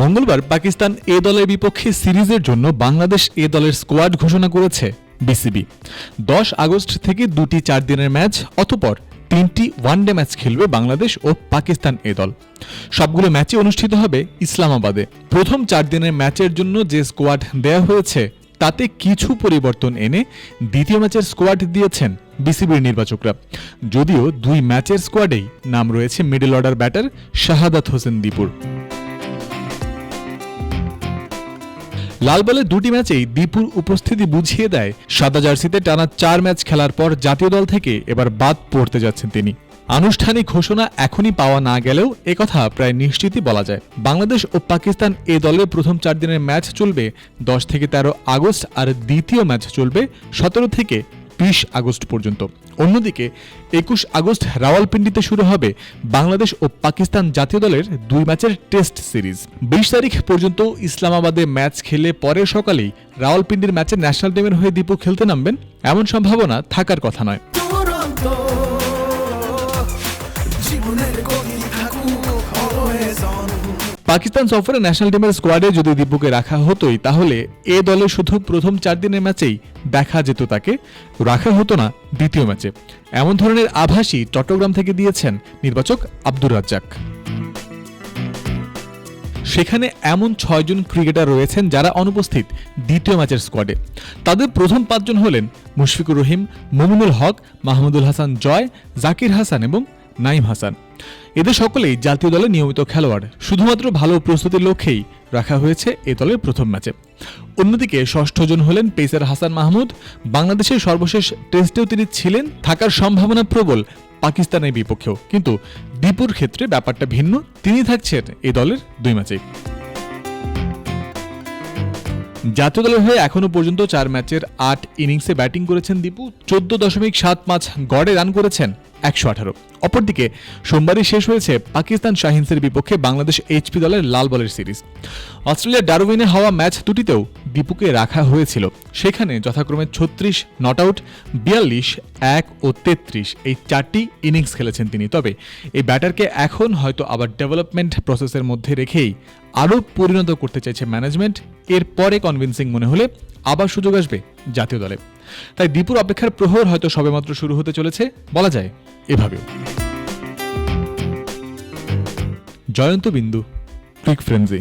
মঙ্গলবার পাকিস্তান এ দলের বিপক্ষে সিরিজের জন্য বাংলাদেশ এ দলের স্কোয়াড ঘোষণা করেছে বিসিবি। দশ আগস্ট থেকে দুটি চার দিনের ম্যাচ, অতপর তিনটি ওয়ানডে ম্যাচ খেলবে বাংলাদেশ ও পাকিস্তান এ দল। সবগুলো ম্যাচই অনুষ্ঠিত হবে ইসলামাবাদে। প্রথম চার দিনের ম্যাচের জন্য যে স্কোয়াড দেয়া হয়েছে, তাতে কিছু পরিবর্তন এনে দ্বিতীয় ম্যাচের স্কোয়াড দিয়েছেন বিসিবির নির্বাচকরা। যদিও দুই ম্যাচের স্কোয়াডেই নাম রয়েছে middle order batter Shahadat Hossain দীপুর। লাল বলের দুটি ম্যাচেই দীপুর উপস্থিতি বুঝিয়ে দেয়। সাদা জার্সিতে টানা চার ম্যাচ খেলার পর জাতীয় দল থেকে এবার বাদ পড়তে যাচ্ছেন তিনি। আনুষ্ঠানিক ঘোষণা এখনই পাওয়া না গেলেও একথা প্রায় নিশ্চিতই বলা যায়। বাংলাদেশ ও পাকিস্তান এ দলের প্রথম চার দিনের ম্যাচ চলবে দশ থেকে তেরো আগস্ট আর দ্বিতীয় ম্যাচ চলবে সতেরো থেকে বিশ আগস্ট পর্যন্ত। অন্যদিকে, একুশ আগস্ট রাওয়ালপিন্ডিতে শুরু হবে বাংলাদেশ ও পাকিস্তান জাতীয় দলের দুই ম্যাচের টেস্ট সিরিজ। বিশ তারিখ পর্যন্ত ইসলামাবাদে ম্যাচ খেলে পরে সকালেই রাওয়ালপিন্ডির ম্যাচে ন্যাশনাল টিমের হয়ে দীপু খেলতে নামবেন, এমন সম্ভাবনা থাকার কথা নয়। পাকিস্তান সফরে ন্যাশনাল টিমের স্কোয়াডে যদি দীপুকে রাখা হতোই, তাহলে এ দলে শুধু প্রথম চার দিনের ম্যাচেই দেখা যেত তাকে। রাখা হতো না দ্বিতীয় ম্যাচে। এমন ধরনের আভাসই চট্টগ্রাম থেকে দিয়েছেন নির্বাচক আব্দুর রাজ্জাক। সেখানে এমন ছয়জন ক্রিকেটার রয়েছেন যারা অনুপস্থিত দ্বিতীয় ম্যাচের স্কোয়াডে তাদের প্রথম পাঁচজন হলেন মুশফিকুর রহিম, মুমিনুল হক, মাহমুদুল হাসান জয়, জাকির হাসান এবং নাইম হাসান। এদের সকলেই জাতীয় দলে নিয়মিত খেলোয়াড়। শুধুমাত্র ভালো প্রস্তুতির লক্ষ্যেই রাখা হয়েছে এ দলের প্রথম ম্যাচে। অন্যদিকে ষষ্ঠ জন হলেন পেসার হাসান মাহমুদ। বাংলাদেশের সর্বশেষ টেস্টেও তিনি ছিলেন। থাকার সম্ভাবনা প্রবল পাকিস্তানের বিপক্ষেও। কিন্তু দীপুর ক্ষেত্রে ব্যাপারটা ভিন্ন। তিনি থাকছেন এ দলের দুই ম্যাচে জাতীয় দলের হয়ে এখনও পর্যন্ত চার ম্যাচের আট ইনিংসে ব্যাটিং করেছেন দীপু। চোদ্দ দশমিক সাত পাঁচ গড়ে রান করেছেন একশো আঠারো। অপরদিকে সোমবারই শেষ হয়েছে পাকিস্তান শাহিনসের বিপক্ষে বাংলাদেশ এইচপি দলের লাল বলের সিরিজ। অস্ট্রেলিয়ার ডারউইনে হওয়া ম্যাচ দুটিতেও দীপুকে রাখা হয়েছিল। সেখানে যথাক্রমে ছত্রিশ, নট আউট, বিয়াল্লিশ, এক ও তেত্রিশ এই চারটি ইনিংস খেলেছেন তিনি। তবে এই ব্যাটারকে এখন হয়তো আবার ডেভেলপমেন্ট প্রসেসের মধ্যে রেখেই আরও পরিণত করতে চাইছে ম্যানেজমেন্ট। এরপরে কনভিন্সিং মনে হলে আবার সুযোগ আসবে জাতীয় দলে। তাই দীপুর অপেক্ষার প্রহর হয়তো সবেমাত্র শুরু হতে চলেছে, বলা যায় এভাবেও। জয়ন্ত বিন্দু, ক্রিক ফ্রেন্সি।